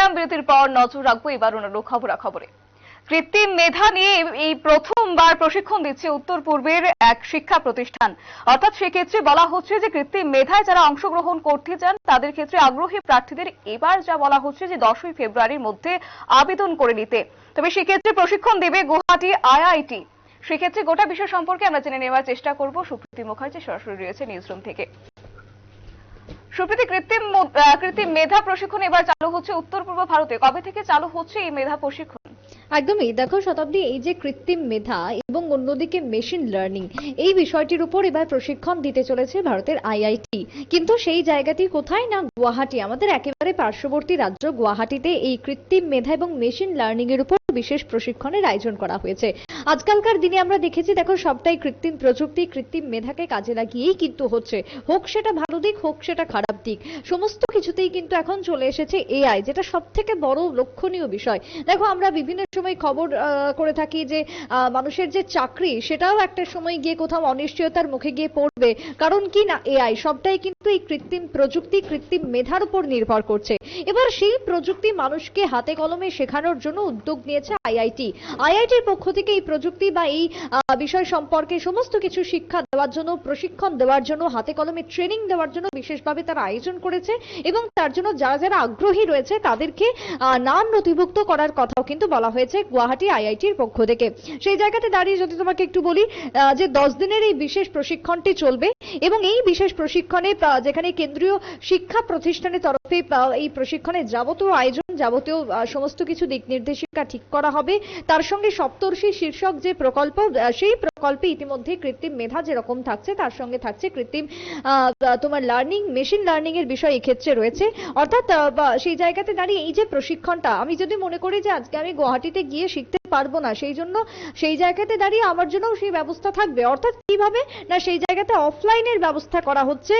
বিরাম বিরতির পর নজর রাখব, এবার অন্যান্য খবরাখবরে। কৃত্রিম মেধা নিয়ে এই প্রথমবার প্রশিক্ষণ দিচ্ছে উত্তর পূর্বের এক শিক্ষা প্রতিষ্ঠান। অর্থাৎ সেক্ষেত্রে বলা হচ্ছে যে কৃত্রিম মেধায় যারা অংশগ্রহণ করতে চান, তাদের ক্ষেত্রে আগ্রহী প্রার্থীদের এবার যা বলা হচ্ছে যে দশই ফেব্রুয়ারির মধ্যে আবেদন করে নিতে। তবে সেক্ষেত্রে প্রশিক্ষণ দেবে গুয়াহাটি আইআইটি। সেক্ষেত্রে গোটা বিষয় সম্পর্কে আমরা জেনে নেওয়ার চেষ্টা করব। সুপ্রীতি মুখার্জি সরাসরি রয়েছে নিউজরুম থেকে। সুপ্রীতি কৃত্রিম কৃত্রিম মেধা প্রশিক্ষণ এবার চালু হচ্ছে উত্তর পূর্ব ভারতে। কবে থেকে চালু হচ্ছে এই মেধা প্রশিক্ষণ? একদমই। দেখো, শতাব্দী, এই যে কৃত্রিম মেধা এবং অন্যদিকে মেশিন লার্নিং এই বিষয়টির উপর এবার প্রশিক্ষণ দিতে চলেছে ভারতের আইআইটি কিন্তু সেই জায়গাটি কোথায় না গুয়াহাটি? আমাদের একেবারে পার্শ্ববর্তী রাজ্য গুয়াহাটিতে এই কৃত্রিম মেধা এবং মেশিন লার্নিং এর উপর বিশেষ প্রশিক্ষণের আয়োজন করা হয়েছে। আজকালকার দিনে আমরা দেখেছি, দেখো, সবটাই কৃত্রিম প্রযুক্তি, কৃত্রিম মেধাকে কাজে লাগিয়েই কিন্তু হচ্ছে। হোক সেটা ভালো দিক, হোক সেটা খারাপ দিক। সমস্ত কিছুতেই কিন্তু এখন চলে এসেছে এআই যেটা সব থেকে বড় লক্ষণীয় বিষয়। দেখো, আমরা বিভিন্ন সময় খবর করে থাকি যে মানুষের যে চাকরি, সেটাও একটা সময় গিয়ে কোথাও অনিশ্চয়তার মুখে গিয়ে পড়বে। কারণ কি না এআই সবটাই কিন্তু এই কৃত্রিম প্রযুক্তি, কৃত্রিম মেধার উপর নির্ভর করছে। এবার সেই প্রযুক্তি মানুষকে হাতে কলমে শেখানোর জন্য উদ্যোগ নিয়েছে আইআইটি আইআইটির পক্ষ থেকে এই প্রযুক্তি বা এই বিষয় সম্পর্কে সমস্ত কিছু শিক্ষা দেওয়ার জন্য, প্রশিক্ষণ দেওয়ার জন্য, হাতে কলমে ট্রেনিং দেওয়ার জন্য বিশেষভাবে তারা আয়োজন করেছে এবং তার জন্য যারা যারা আগ্রহী রয়েছে তাদেরকে নাম নথিভুক্ত করার কথাও কিন্তু বলা হয়েছে। গুয়াহাটি আইআইটির পক্ষ থেকে। সেই জায়গাতে দাঁড়িয়ে যদি তোমাকে একটু বলি যে দশ দিনের এই বিশেষ প্রশিক্ষণটি চলবে এবং এই বিশেষ প্রশিক্ষণে যেখানে কেন্দ্রীয় শিক্ষা প্রতিষ্ঠানের তরফে আহ, এই প্রশিক্ষণের যাবতীয় আয়োজন যাবতীয় সমস্ত কিছু দিক নির্দেশিকা ঠিক করা হবে। তার সঙ্গে সপ্তর্ষি শীর্ষক যে প্রকল্প সেই প্রকল্পে ইতিমধ্যে কৃত্রিম মেধা যেরকম থাকছে তার সঙ্গে থাকছে কৃত্রিম তোমার লার্নিং মেশিন লার্নিং এর বিষয় এক্ষেত্রে রয়েছে। অর্থাৎ সেই জায়গাতে দাঁড়িয়ে এই যে প্রশিক্ষণটা আমি যদি মনে করি যে আজকে আমি গুয়াহাটিতে গিয়ে শিখতে পারব না। সেই জন্য সেই জায়গাতে দাঁড়িয়ে আমার জন্য সেই ব্যবস্থা থাকবে। অর্থাৎ কীভাবে? না, সেই জায়গাতে অফলাইনের ব্যবস্থা করা হচ্ছে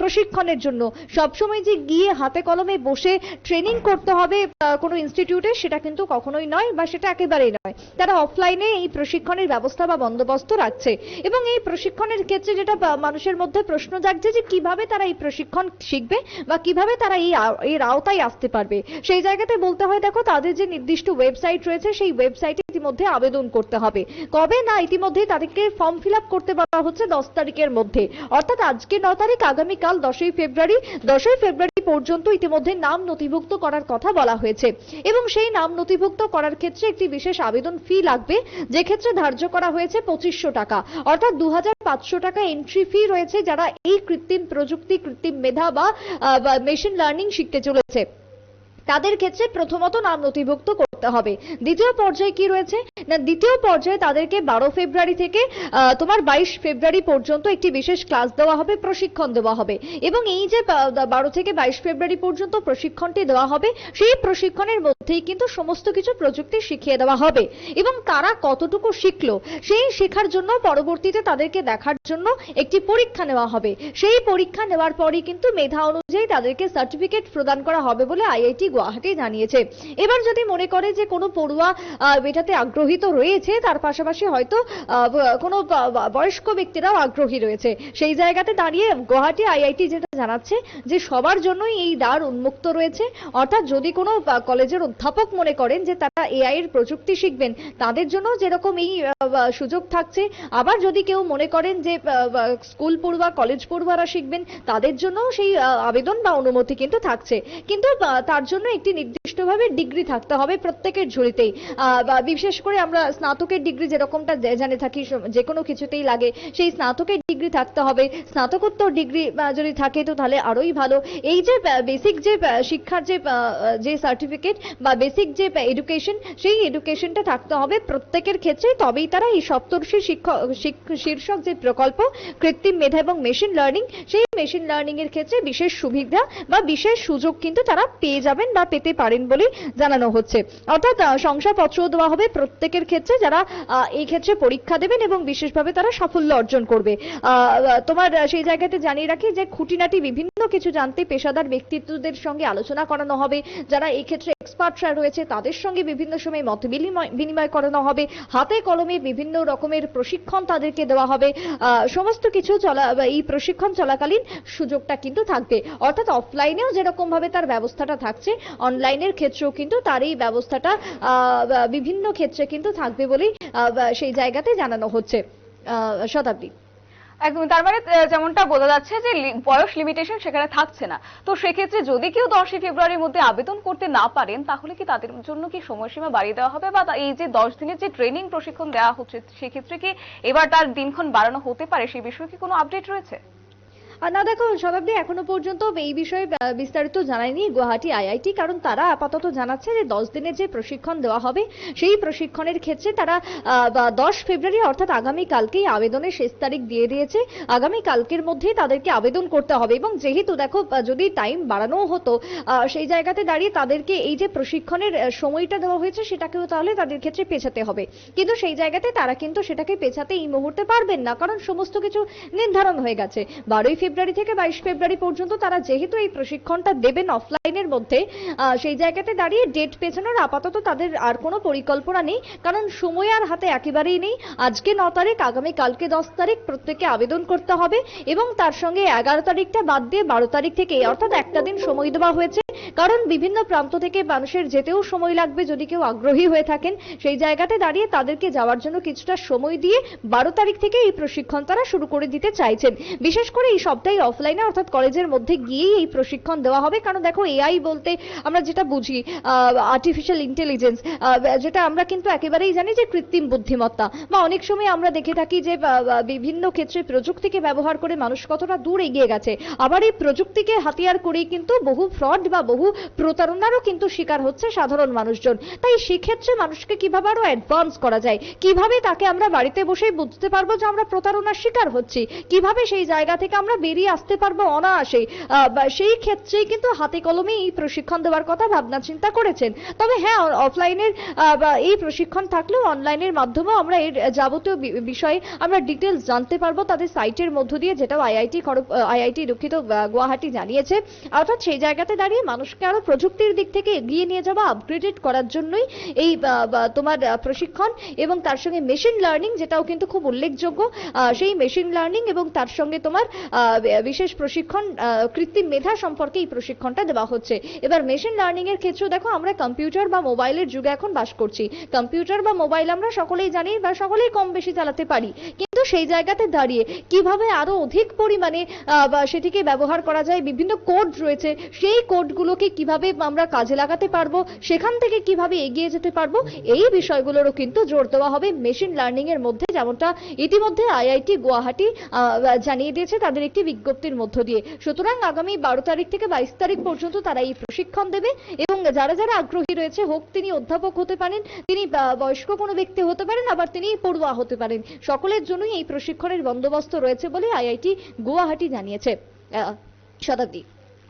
প্রশিক্ষণের জন্য। সবসময় যে গিয়ে হাতে কলমে বসে ট্রেনিং করতে হবে কোনো ইনস্টিটিউটে সেটা কিন্তু কখনোই নয় বা সেটা একেবারেই নয়। তারা অফলাইনে এই প্রশিক্ষণের ব্যবস্থা বা বন্দোবস্ত রাখছে। এবং এই প্রশিক্ষণের ক্ষেত্রে যেটা মানুষের মধ্যে প্রশ্ন জাগছে যে কীভাবে তারা এই প্রশিক্ষণ শিখবে বা কীভাবে তারা এই এর আওতায় আসতে পারবে। সেই জায়গাতে বলতে হয়, দেখো, তাদের যে নির্দিষ্ট ওয়েবসাইট রয়েছে, সেই ওয়েবসাইটে ইতিমধ্যে আবেদন করতে হবে। কবে? না ইতিমধ্যে তাদেরকে ফর্ম ফিল করতে বলা হচ্ছে দশ তারিখের মধ্যে। অর্থাৎ আজকে ন তারিখ, আগামীকাল দশই ফেব্রুয়ারি দশই ফেব্রুয়ারি পর্যন্ত ইতিমধ্যে নাম নথিভুক্ত করার কথা বলা হয়েছে। এবং সেই নাম নথিভুক্ত করার ক্ষেত্রে একটি বিশেষ আবেদন ফি লাগবে, যে ক্ষেত্রে ধার্য করা হয়েছে পঁচিশশো টাকা। অর্থাৎ দু হাজার পাঁচশো টাকা এন্ট্রি ফি রয়েছে, যারা এই কৃত্রিম প্রযুক্তি, কৃত্রিম মেধা বা মেশিন লার্নিং শিখতে চলেছে। তাদের ক্ষেত্রে প্রথমত নাম নথিভুক্ত করতে হবে। দ্বিতীয় পর্যায়ে কি রয়েছে? না, দ্বিতীয় পর্যায়ে তাদেরকে বারো ফেব্রুয়ারি থেকে তোমার বাইশ ফেব্রুয়ারি পর্যন্ত একটি বিশেষ ক্লাস দেওয়া হবে, প্রশিক্ষণ দেওয়া হবে। এবং এই যে বারো থেকে বাইশ ফেব্রুয়ারি পর্যন্ত প্রশিক্ষণটি দেওয়া হবে, সেই প্রশিক্ষণের মধ্যেই কিন্তু সমস্ত কিছু প্রযুক্তি শিখিয়ে দেওয়া হবে। এবং তারা কতটুকু শিখলো, সেই শেখার জন্য পরবর্তীতে তাদেরকে দেখার জন্য একটি পরীক্ষা নেওয়া হবে। সেই পরীক্ষা নেওয়ার পরই কিন্তু মেধা অনুযায়ী তাদেরকে সার্টিফিকেট প্রদান করা হবে বলে আইআইটি গুয়াহাটি জানিয়েছে। এবার যদি মনে করে যে কোনো পড়ুয়া এটাতে আগ্রহী তো রয়েছে, তার পাশাপাশি হয়তো কোনো বয়স্ক ব্যক্তিরাও আগ্রহী রয়েছে। সেই জায়গাতে দাঁড়িয়ে গুয়াহাটি আইআইটি যেটা জানাচ্ছে যে সবার জন্যই এই দ্বার উন্মুক্ত রয়েছে। অর্থাৎ যদি কোনো কলেজের অধ্যাপক মনে করেন যে তারা এআই এর প্রযুক্তি শিখবেন, তাদের জন্য যেরকম এই সুযোগ থাকছে। আবার যদি কেউ মনে করেন যে স্কুল পড়ুয়া, কলেজ পড়ুয়ারা শিখবেন, তাদের জন্য সেই আবেদন বা অনুমতি কিন্তু থাকছে। কিন্তু তার জন্য একটি নির্দিষ্টভাবে ডিগ্রি থাকতে হবে প্রত্যেকের ঝুড়িতেই। বিশেষ করে আমরা স্নাতকের ডিগ্রি যেরকমটা জানে থাকি যে কোনো কিছুতেই লাগে, সেই স্নাতকের ডিগ্রি থাকতে হবে। স্নাতকোত্তর ডিগ্রি যদি থাকে তো তাহলে আরোই ভালো। এই যে বেসিক যে শিক্ষার যে যে সার্টিফিকেট বা বেসিক যে এডুকেশন সেই এডুকেশনটা থাকতে হবে প্রত্যেকের ক্ষেত্রে তবেই তারা এই সপ্তর্ষি শিক্ষক শীর্ষক যে প্রকল্প, কৃত্রিম মেধা এবং মেশিন লার্নিং সেই মেশিন লার্নিং এর ক্ষেত্রে বিশেষ সুবিধা বা বিশেষ সুযোগ কিন্তু তারা পেয়ে যাবেন বা পেতে পারেন বলে জানানো হচ্ছে। অর্থাৎ শংসাপত্র দেওয়া হবে প্রত্যেকের ক্ষেত্রে যারা এই ক্ষেত্রে পরীক্ষা দেবেন এবং বিশেষভাবে তারা সাফল্য অর্জন করবে। তোমার সেই জায়গাতে জানিয়ে রাখি যে খুঁটিনাটি বিভিন্ন কিছু জানতে পেশাদার ব্যক্তিত্বদের সঙ্গে আলোচনা করানো হবে। যারা এই ক্ষেত্রে এক্সপার্টরা রয়েছে, তাদের সঙ্গে বিভিন্ন সময় মত বিনিময় করানো হবে। হাতে কলমে বিভিন্ন রকমের প্রশিক্ষণ তাদেরকে দেওয়া হবে। সমস্ত কিছু চলা এই প্রশিক্ষণ চলাকালীন সুযোগটা কিন্তু থাকবে। অর্থাৎ অফলাইনেও যেরকম ভাবে তার ব্যবস্থাটা থাকছে অনলাইনের ক্ষেত্রেও কিন্তু তার এই ব্যবস্থাটা বিভিন্ন ক্ষেত্রে কিন্তু থাকবে বলেই সেই জায়গাতে জানানো হচ্ছে। শতাব্দী। একদম। তার মানে যেমনটা বোঝা যাচ্ছে যে বয়স লিমিটেশন সেখানে থাকছে না। তো সেক্ষেত্রে যদি কেউ দশই ফেব্রুয়ারির মধ্যে আবেদন করতে না পারেন, তাহলে কি তাদের জন্য কি সময়সীমা বাড়িয়ে দেওয়া হবে? বা এই যে দশ দিনের যে ট্রেনিং প্রশিক্ষণ দেওয়া হচ্ছে, সেক্ষেত্রে কি এবার তার দিনক্ষণ বাড়ানো হতে পারে? সেই বিষয়ে কি কোনো আপডেট রয়েছে? না দেখো শতাব্দী এখনও পর্যন্ত এই বিষয়ে বিস্তারিত জানায়নি গুয়াহাটি আইআইটি, কারণ তারা আপাতত জানাচ্ছে যে দশ দিনের যে প্রশিক্ষণ দেওয়া হবে, সেই প্রশিক্ষণের ক্ষেত্রে তারা দশ ফেব্রুয়ারি, অর্থাৎ আগামীকালকেই আবেদনের শেষ তারিখ দিয়ে দিয়েছে। আগামী কালকের মধ্যেই তাদেরকে আবেদন করতে হবে এবং যেহেতু দেখো যদি টাইম বাড়ানো হতো সেই জায়গাতে দাঁড়িয়ে তাদেরকে এই যে প্রশিক্ষণের সময়টা দেওয়া হয়েছে, সেটাকেও তাহলে তাদের ক্ষেত্রে পেছাতে হবে। কিন্তু সেই জায়গাতে তারা কিন্তু সেটাকে পেছাতে এই মুহূর্তে পারবেন না, কারণ সমস্ত কিছু নির্ধারণ হয়ে গেছে। বারোই ফেব্রুয়ারি থেকে বাইশ ফেব্রুয়ারি পর্যন্ত তারা যেহেতু এই প্রশিক্ষণটা দেবেন অফলাইনের মধ্যে সেই জায়গাতে দাঁড়িয়ে ডেট পেছানোর আপাতত তাদের আর কোনো পরিকল্পনা নেই, কারণ সময় আর হাতে একেবারেই নেই। আজকে ন তারিখ, আগামী কালকে দশ তারিখ প্রত্যেকে আবেদন করতে হবে এবং তার সঙ্গে এগারো তারিখটা বাদ দিয়ে বারো তারিখ থেকে, অর্থাৎ একটা দিন সময় দেওয়া হয়েছে, কারণ বিভিন্ন প্রান্ত থেকে মানুষের যেতেও সময় লাগবে যদি কেউ আগ্রহী হয়ে থাকেন। সেই জায়গাতে দাঁড়িয়ে তাদেরকে যাওয়ার জন্য কিছুটা সময় দিয়ে বারো তারিখ থেকে এই প্রশিক্ষণ তারা শুরু করে দিতে চাইছেন। বিশেষ করে এই সবটাই অফলাইনে অর্থাৎ কলেজের মধ্যে গিয়েই এই প্রশিক্ষণ দেওয়া হবে। কারণ দেখো এআই বলতে আমরা যেটা বুঝি আর্টিফিশিয়াল ইন্টেলিজেন্স যেটা আমরা কিন্তু একেবারেই জানি যে কৃত্রিম বুদ্ধিমত্তা। বা অনেক সময় আমরা দেখে থাকি যে বিভিন্ন ক্ষেত্রে প্রযুক্তিকে ব্যবহার করে মানুষ কতটা দূর এগিয়ে গেছে। আবার এই প্রযুক্তিকে হাতিয়ার করেই কিন্তু বহু ফ্রড বা বহু প্রতারণারও কিন্তু শিকার হচ্ছে সাধারণ মানুষজন। তাই সেক্ষেত্রে মানুষকে কীভাবে আরও অ্যাডভান্স করা যায়? কীভাবে তাকে আমরা বাড়িতে বসেই বুঝতে পারব যে আমরা প্রতারণার শিকার হচ্ছি? কীভাবে সেই জায়গা থেকে আমরা বেরিয়ে আসতে পারব অনায়াসে সেই ক্ষেত্রেই কিন্তু হাতে কলমে এই প্রশিক্ষণ দেওয়ার কথা ভাবনা চিন্তা করেছেন। তবে হ্যাঁ অফলাইনের এই প্রশিক্ষণ থাকলেও অনলাইনের মাধ্যমেও আমরা এর যাবতীয় বিষয়ে আমরা ডিটেলস জানতে পারব তাদের সাইটের মধ্য দিয়ে, যেটাও আইআইটি আইআইটি দুঃখিত গুয়াহাটি জানিয়েছে। অর্থাৎ সেই জায়গাতে দাঁড়িয়ে মানুষকে আরও প্রযুক্তির দিক থেকে এগিয়ে নিয়ে যাওয়া আপগ্রেডেড করার জন্যই এই তোমার প্রশিক্ষণ এবং তার সঙ্গে মেশিন লার্নিং যেটাও কিন্তু খুব উল্লেখযোগ্য। সেই মেশিন লার্নিং এবং তার সঙ্গে তোমার বিশেষ প্রশিক্ষণ কৃত্রিম মেধা সম্পর্কে এই প্রশিক্ষণটা দেওয়া হচ্ছে। এবার মেশিন লার্নিং এর ক্ষেত্রে দেখো, আমরা কম্পিউটার বা মোবাইলের যুগে এখন বাস করছি। কম্পিউটার বা মোবাইল আমরা সকলেই জানি বা সকলেই কম বেশি চালাতে পারি। কিন্তু সেই জায়গাতে দাঁড়িয়ে কীভাবে আরও অধিক পরিমাণে সেটিকে ব্যবহার করা যায়, বিভিন্ন কোড রয়েছে, সেই কোডগুলোকে কীভাবে আমরা কাজে লাগাতে পারব, সেখান থেকে কীভাবে এগিয়ে যেতে পারব, এই বিষয়গুলোরও কিন্তু জোর দেওয়া হবে মেশিন লার্নিং এর মধ্যে, যেমনটা ইতিমধ্যে আইআইটি গুয়াহাটি জানিয়ে দিয়েছে তাদের একটি বিজ্ঞপ্তির মধ্য দিয়ে। সুতরাং আগামী বারো তারিখ থেকে বাইশ তারিখ পর্যন্ত তারা এই প্রশিক্ষণ দেবে এবং যারা যারা আগ্রহী রয়েছে, হোক তিনি অধ্যাপক হতে পারেন, তিনি বয়স্ক কোনো ব্যক্তি হতে পারেন, আবার তিনি পড়ুয়া হতে পারেন। সকলের জন্যই এই প্রশিক্ষণের বন্দোবস্ত রয়েছে বলে আইআইটি গুয়াহাটি জানিয়েছে। শতাব্দী।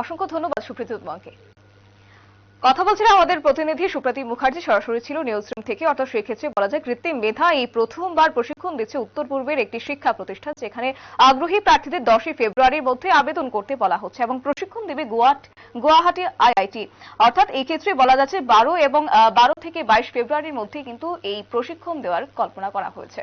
অসংখ্য ধন্যবাদ সুপ্রীতি তোমাকে কথা বলছিলাম আমাদের প্রতিনিধি সুপ্রতীপ মুখার্জি, সরাসরি ছিল নিউজ রুম থেকে। অর্থাৎ সেক্ষেত্রে বলা যায় কৃত্রিম মেধা এই প্রথমবার প্রশিক্ষণ দিচ্ছে উত্তর পূর্বের একটি শিক্ষা প্রতিষ্ঠান, যেখানে আগ্রহী প্রার্থীদের দশই ফেব্রুয়ারির মধ্যে আবেদন করতে বলা হচ্ছে এবং প্রশিক্ষণ দেবে গুয়াহাট, গুয়াহাটি আইআইটি। অর্থাৎ এই ক্ষেত্রে বলা যাচ্ছে বারো এবং বারো থেকে বাইশ ফেব্রুয়ারির মধ্যে কিন্তু এই প্রশিক্ষণ দেওয়ার কল্পনা করা হয়েছে।